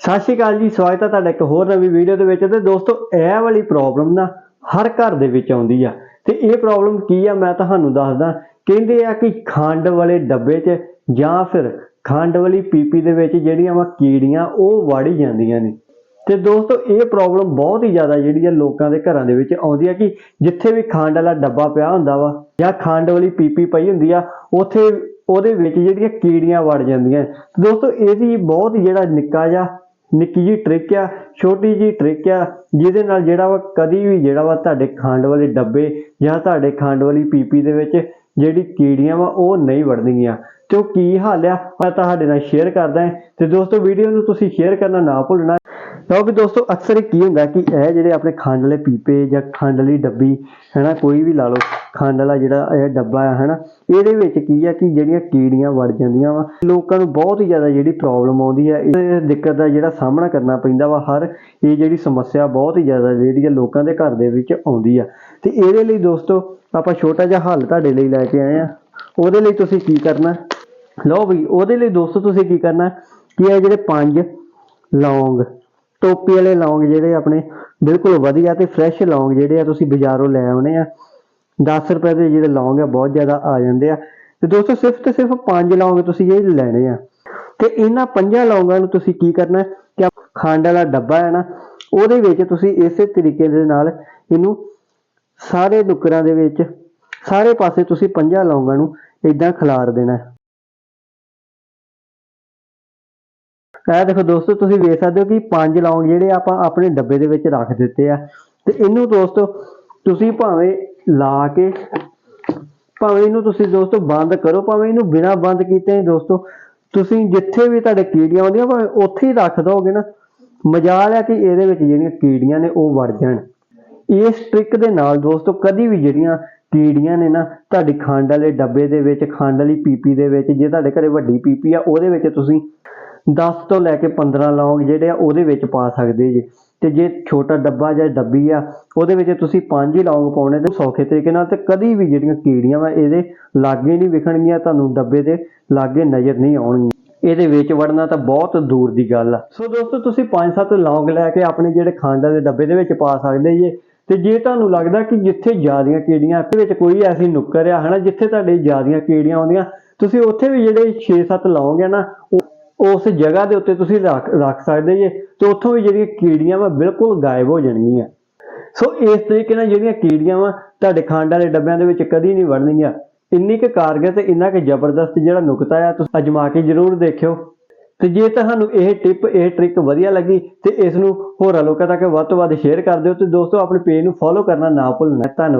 ਸਤਿ ਸ਼੍ਰੀ ਅਕਾਲ ਜੀ, ਸਵਾਗਤ ਹੈ ਤੁਹਾਡਾ ਇੱਕ ਹੋਰ ਨਵੀਂ ਵੀਡੀਓ ਦੇ ਵਿੱਚ ਤੇ ਦੋਸਤੋ, ਇਹ ਵਾਲੀ ਪ੍ਰੋਬਲਮ ਨਾ ਹਰ ਘਰ ਦੇ ਵਿੱਚ ਆਉਂਦੀ ਆ। ਤੇ ਇਹ ਪ੍ਰੋਬਲਮ ਕੀ ਆ, ਮੈਂ ਤੁਹਾਨੂੰ ਦੱਸਦਾ। ਕਹਿੰਦੇ ਆ ਕਿ ਖੰਡ ਵਾਲੇ ਡੱਬੇ 'ਚ ਜਾਂ ਫਿਰ ਖੰਡ ਵਾਲੀ ਪੀਪੀ ਦੇ ਵਿੱਚ ਜਿਹੜੀਆਂ ਵਾ ਕੀੜੀਆਂ, ਉਹ ਵੜੀ ਜਾਂਦੀਆਂ ਨੇ। ਤੇ ਦੋਸਤੋ, ਇਹ ਪ੍ਰੋਬਲਮ ਬਹੁਤ ਹੀ ਜ਼ਿਆਦਾ ਜਿਹੜੀ ਆ ਲੋਕਾਂ ਦੇ ਘਰਾਂ ਦੇ ਵਿੱਚ ਆਉਂਦੀ ਆ ਕਿ ਜਿੱਥੇ ਵੀ ਖੰਡ ਵਾਲਾ ਡੱਬਾ ਪਿਆ ਹੁੰਦਾ ਵਾ ਜਾਂ ਖੰਡ ਵਾਲੀ ਪੀਪੀ ਪਈ ਹੁੰਦੀ ਆ, ਉੱਥੇ ਉਹਦੇ ਵਿੱਚ ਜਿਹੜੀਆਂ ਕੀੜੀਆਂ ਵੜ ਜਾਂਦੀਆਂ। ਦੋਸਤੋ, ਇਹਦੀ ਬਹੁਤ ਜਿਹੜਾ ਨਿੱਕਾ ਜਿਹਾ ਨਿੱਕੀ ਜੀ ਟ੍ਰਿਕ ਆ, ਛੋਟੀ ਜੀ ਟ੍ਰਿਕ ਆ, ਜਿਹਦੇ ਨਾਲ ਜਿਹੜਾ ਵਾ ਕਦੀ ਵੀ ਜਿਹੜਾ ਵਾ ਤੁਹਾਡੇ ਖੰਡ ਵਾਲੇ ਡੱਬੇ ਜਾਂ ਤੁਹਾਡੇ ਖੰਡ ਵਾਲੀ ਪੀਪੀ ਦੇ ਵਿੱਚ ਜਿਹੜੀ ਕੀੜੀਆਂ ਵਾ ਉਹ ਨਹੀਂ ਵੜਨਗੀਆਂ ਤੇ ਉਹ ਕੀ ਹਾਲ ਆ, ਮੈਂ ਤੁਹਾਡੇ ਨਾਲ ਸ਼ੇਅਰ ਕਰਦਾ ਹਾਂ। ਤੇ ਦੋਸਤੋ ਵੀਡੀਓ ਨੂੰ ਤੁਸੀਂ ਸ਼ੇਅਰ ਕਰਨਾ ਨਾ ਭੁੱਲਣਾ। ਕਿਉਂਕਿ ਦੋਸਤੋ, ਅਕਸਰ ਇਹ ਕੀ ਹੁੰਦਾ ਕਿ ਇਹ ਜਿਹੜੇ ਆਪਣੇ ਖੰਡ ਵਾਲੇ ਪੀਪੇ ਜਾਂ ਖੰਡ ਵਾਲੀ ਡੱਬੀ, ਹੈਨਾ, ਕੋਈ ਵੀ ਲਾ ਲਓ ਖੰਡ ਵਾਲਾ ਜਿਹੜਾ ਇਹ ਡੱਬਾ ਆ, ਹਨਾ, ਇਹਦੇ ਵਿੱਚ ਕੀ ਆ ਕਿ ਜਿਹੜੀਆਂ ਕੀੜੀਆਂ ਵੜ ਜਾਂਦੀਆਂ ਵਾ, ਲੋਕਾਂ ਨੂੰ ਬਹੁਤ ਹੀ ਜ਼ਿਆਦਾ ਜਿਹੜੀ ਪ੍ਰੋਬਲਮ ਆਉਂਦੀ ਆ ਇਹ ਦਿੱਕਤ ਦਾ ਜਿਹੜਾ ਸਾਹਮਣਾ ਕਰਨਾ ਪੈਂਦਾ ਵਾ, ਹਰ ਇਹ ਜਿਹੜੀ ਸਮੱਸਿਆ ਬਹੁਤ ਹੀ ਜ਼ਿਆਦਾ ਜਿਹੜੀ ਆ ਲੋਕਾਂ ਦੇ ਘਰ ਦੇ ਵਿੱਚ ਆਉਂਦੀ ਆ। ਤੇ ਇਹਦੇ ਲਈ ਦੋਸਤੋ, ਆਪਾਂ ਛੋਟਾ ਜਿਹਾ ਹੱਲ ਤੁਹਾਡੇ ਲਈ ਲੈ ਕੇ ਆਏ ਆ। ਉਹਦੇ ਲਈ ਤੁਸੀਂ ਕੀ ਕਰਨਾ? ਲਓ ਵੀ, ਉਹਦੇ ਲਈ ਦੋਸਤੋ ਤੁਸੀਂ ਕੀ ਕਰਨਾ? ਕਿ ਇਹ ਜਿਹੜੇ ਪੰਜ ਲੌਂਗ, ਟੋਪੀ ਵਾਲੇ ਲੌਂਗ ਜਿਹੜੇ ਆਪਣੇ, ਬਿਲਕੁਲ ਵਧੀਆ ਤੇ ਫਰੈਸ਼ ਲੌਂਗ ਜਿਹੜੇ ਆ ਤੁਸੀਂ ਬਾਜ਼ਾਰੋਂ ਲੈ ਆਉਣੇ ਆ। 10 ਰੁਪਏ ਦੇ ਜਿਹੜੇ ਲੌਂਗ ਆ, ਬਹੁਤ ਜ਼ਿਆਦਾ ਆ ਜਾਂਦੇ ਆ। ਤੇ ਦੋਸਤੋ, ਸਿਰਫ ਤੇ ਸਿਰਫ ਪੰਜ ਲੌਂਗ ਤੁਸੀਂ ਇਹ ਲੈਣੇ ਆ। ਤੇ ਇਹਨਾਂ ਪੰਜਾਂ ਲੌਂਗਾਂ ਨੂੰ ਤੁਸੀਂ ਕੀ ਕਰਨਾ ਕਿ ਖੰਡ ਵਾਲਾ ਡੱਬਾ ਹੈ ਨਾ, ਉਹਦੇ ਵਿੱਚ ਤੁਸੀਂ ਇਸੇ ਤਰੀਕੇ ਦੇ ਨਾਲ ਇਹਨੂੰ ਸਾਰੇ ਨੁਕਰਾਂ ਦੇ ਵਿੱਚ, ਸਾਰੇ ਪਾਸੇ ਤੁਸੀਂ ਪੰਜਾਂ ਲੌਂਗਾਂ ਨੂੰ ਇਦਾਂ ਖਿਲਾਰ ਦੇਣਾ ਇਹ ਦੇਖੋ ਦੋਸਤੋ, ਤੁਸੀਂ ਵੇਖ ਸਕਦੇ ਹੋ ਕਿ ਪੰਜ ਲੌਂਗ ਜਿਹੜੇ ਆਪਾਂ ਆਪਣੇ ਡੱਬੇ ਦੇ ਵਿੱਚ ਰੱਖ ਦਿੱਤੇ ਆ। ਤੇ ਇਹਨੂੰ ਦੋਸਤੋ, ਤੁਸੀਂ ਭਾਵੇਂ ਲਾ ਕੇ ਭਾਵੇਂ ਇਹਨੂੰ ਤੁਸੀਂ ਦੋਸਤੋ ਬੰਦ ਕਰੋ, ਭਾਵੇਂ ਇਹਨੂੰ ਬਿਨਾ ਬੰਦ ਕੀਤੇ ਦੋਸਤੋ, ਤੁਸੀਂ ਜਿੱਥੇ ਵੀ ਤੁਹਾਡੇ ਕੀੜੀਆਂ ਆਉਂਦੀਆਂ, ਭਾਵੇਂ ਉੱਥੇ ਹੀ ਰੱਖ ਦੋਗੇ ਨਾ, ਮਜਾਲ ਹੈ ਕਿ ਇਹਦੇ ਵਿੱਚ ਜਿਹੜੀਆਂ ਕੀੜੀਆਂ ਨੇ ਉਹ ਵੜ ਜਾਣ। ਇਸ ਟ੍ਰਿਕ ਦੇ ਨਾਲ ਦੋਸਤੋ ਕਦੀ ਵੀ ਜਿਹੜੀਆਂ ਕੀੜੀਆਂ ਨੇ ਨਾ ਤੁਹਾਡੀ ਖੰਡ ਵਾਲੇ ਡੱਬੇ ਦੇ ਵਿੱਚ, ਖੰਡ ਵਾਲੀ ਪੀਪੀ ਦੇ ਵਿੱਚ, ਜੇ ਤੁਹਾਡੇ ਘਰੇ ਵੱਡੀ ਪੀਪੀ ਆ, ਉਹਦੇ ਵਿੱਚ ਤੁਸੀਂ 10 ਤੋਂ ਲੈ ਕੇ 15 ਲੌਂਗ ਜਿਹੜੇ ਆ, ਉਹਦੇ ਵਿੱਚ ਪਾ ਸਕਦੇ ਜੀ। ਤੇ ਜੇ ਛੋਟਾ ਡੱਬਾ ਜਾਂ ਡੱਬੀ ਆ, ਉਹਦੇ ਵਿੱਚ ਤੁਸੀਂ ਪੰਜ ਹੀ ਲੌਂਗ ਪਾਉਣੇ ਤੇ ਸੌਖੇ ਤਰੀਕੇ ਨਾਲ ਤੇ ਕਦੀ ਵੀ ਜਿਹੜੀਆਂ ਕੀੜੀਆਂ ਵਾ, ਇਹਦੇ ਲਾਗੇ ਨਹੀਂ ਵਿਖਣਗੀਆਂ, ਤੁਹਾਨੂੰ ਡੱਬੇ ਦੇ ਲਾਗੇ ਨਜ਼ਰ ਨਹੀਂ ਆਉਣਗੀਆਂ। ਇਹਦੇ ਵਿੱਚ ਵੜਨਾ ਤਾਂ ਬਹੁਤ ਦੂਰ ਦੀ ਗੱਲ ਆ। ਸੋ ਦੋਸਤੋ, ਤੁਸੀਂ 5-7 ਲੌਂਗ ਲੈ ਕੇ ਆਪਣੇ ਜਿਹੜੇ ਖੰਡ ਦੇ ਡੱਬੇ ਦੇ ਵਿੱਚ ਪਾ ਸਕਦੇ ਜੇ ਤੇ ਜੇ ਤੁਹਾਨੂੰ ਲੱਗਦਾ ਕਿ ਜਿੱਥੇ ਜ਼ਿਆਦੀਆਂ ਕੀੜੀਆਂ ਇਹਦੇ ਵਿੱਚ ਕੋਈ ਐਸੀ ਨੁੱਕਰ ਆ, ਹਨਾ, ਜਿੱਥੇ ਤੁਹਾਡੇ ਜ਼ਿਆਦੀਆਂ ਕੀੜੀਆਂ ਆਉਂਦੀਆਂ, ਤੁਸੀਂ ਉੱਥੇ ਵੀ ਜਿਹੜੇ 6-7 ਲੌਂਗ ਨਾ, ਉਹ ਉਸ ਜਗ੍ਹਾ ਦੇ ਉੱਤੇ ਤੁਸੀਂ ਰੱਖ ਰੱਖ ਸਕਦੇ ਜੇ, ਤੇ ਉੱਥੋਂ ਵੀ ਜਿਹੜੀਆਂ ਕੀੜੀਆਂ ਵਾ, ਬਿਲਕੁਲ ਗਾਇਬ ਹੋ ਜਾਣਗੀਆਂ। ਸੋ ਇਸ ਤਰੀਕੇ ਨਾਲ ਜਿਹੜੀਆਂ ਕੀੜੀਆਂ ਵਾ, ਤੁਹਾਡੇ ਖੰਡ ਵਾਲੇ ਡੱਬਿਆਂ ਦੇ ਵਿੱਚ ਕਦੀ ਨਹੀਂ ਵੜਨਗੀਆਂ ਇੰਨੀ ਕੁ ਕਾਰਗਰ ਤੇ ਇੰਨਾ ਕੁ ਜ਼ਬਰਦਸਤ ਜਿਹੜਾ ਨੁਕਤਾ ਆ, ਤੁਸੀਂ ਅਜਮਾ ਕੇ ਜ਼ਰੂਰ ਦੇਖਿਓ। ਤੇ ਜੇ ਤੁਹਾਨੂੰ ਇਹ ਟਿਪ ਇਹ ਟ੍ਰਿਕ ਵਧੀਆ ਲੱਗੀ ਤੇ ਇਸ ਨੂੰ ਹੋਰਾਂ ਲੋਕਾਂ ਤੱਕ ਵੱਧ ਤੋਂ ਵੱਧ ਸ਼ੇਅਰ ਕਰ ਦਿਓ ਤੇ ਦੋਸਤੋ, ਆਪਣੇ ਪੇਜ ਨੂੰ ਫੋਲੋ ਕਰਨਾ ਨਾ ਭੁੱਲਣਾ। ਧੰਨਵਾਦ।